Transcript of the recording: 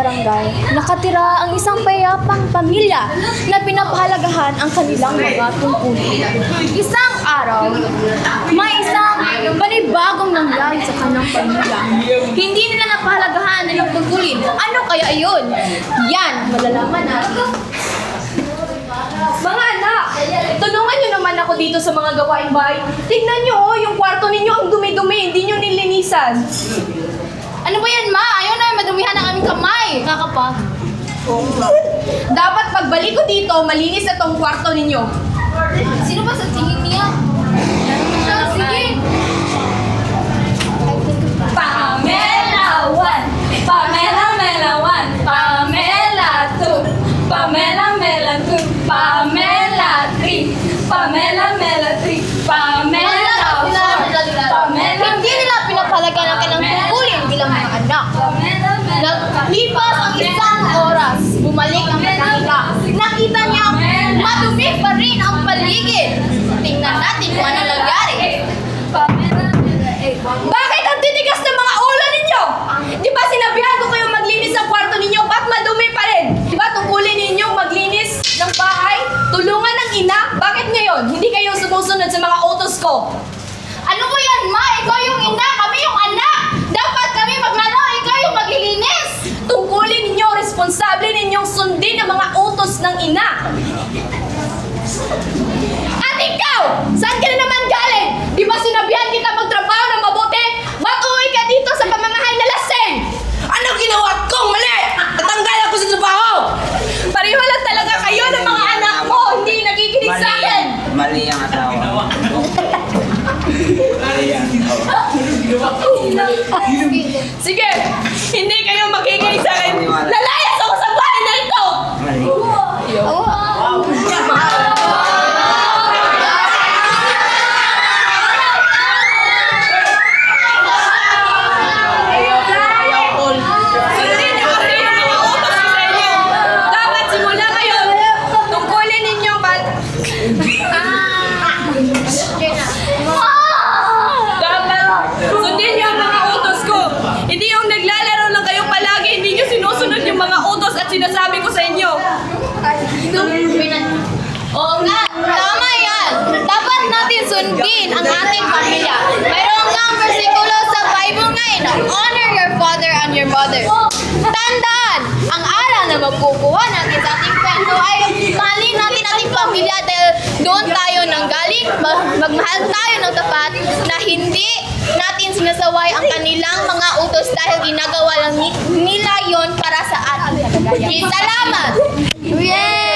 barangay, nakatira ang isang payapang pamilya na pinapahalagahan ang kanilang mga tungkulin. Isang araw, may isang panibagong nangyari sa kanyang pamilya. Hindi nila napahalagahan nilang tungkulin. Ano kaya iyon? Yan, malalaman natin. Mga anak, tulungan niyo naman ako dito sa mga gawaing bahay. Tignan niyo oh, yung kwarto ninyo ang dumi-dumi, hindi niyo nilinisan. Ano ba yan, ma? Ayaw na madumihan ang aming kamay. Kakapag. Dapat pagbalik ko dito, malinis na tong kwarto ninyo. Sino ba sa tingin niya? Sige. Pamela 1, Pamela Mela 1, Pamela 2, Pamela Mela 2, Pamela 3, Pamela Mela 3, ko. Ano ba yan, ma? Ikaw yung ina, kami yung anak. Dapat kami maglaro, ikaw yung maglilinis. Tungkulin ninyo, responsable ninyong sundin ang mga utos ng ina. At ikaw, saan ka na naman galing? Di ba sinabihan kita magtrabaho ng mabuti? Ba't uwi ka dito sa pamamahay na laseng? Ano ginawa kong mali? Natanggal ako sa trabaho! Pareho lang talaga kayo ng mga anak mo, hindi nakikinig sa akin! Mali ang asawa. Mali ang asawa. Sige, hindi kayo makikinig sa akin. Lalayas ako sa bahay na ito! Mali. Sundin niyo kasi yung mga utos ko sa inyo. Dapat simula ngayon, tungkulin ninyo ba... Dapat sundin niyo ang mga utos ko. Hindi yung naglalaro lang kayo palagi, hindi niyo sinusunod yung mga utos at sinasabi ko sa inyo. Oo nga, tama yan. Dapat natin sundin ang ating pamilya. Mayroon kang versikulo sa Bible ngayon, honor your father and your mother. Tandaan, ang aral na magkukuha natin sa ating kwento ay mahalin natin ating pamilya dahil doon tayo nanggaling, mag- magmahal tayo ng tapat na hindi natin sinasaway ang kanilang mga utos dahil ginagawa lang ni- nila yon para sa kalagayan. Salamat! Yay!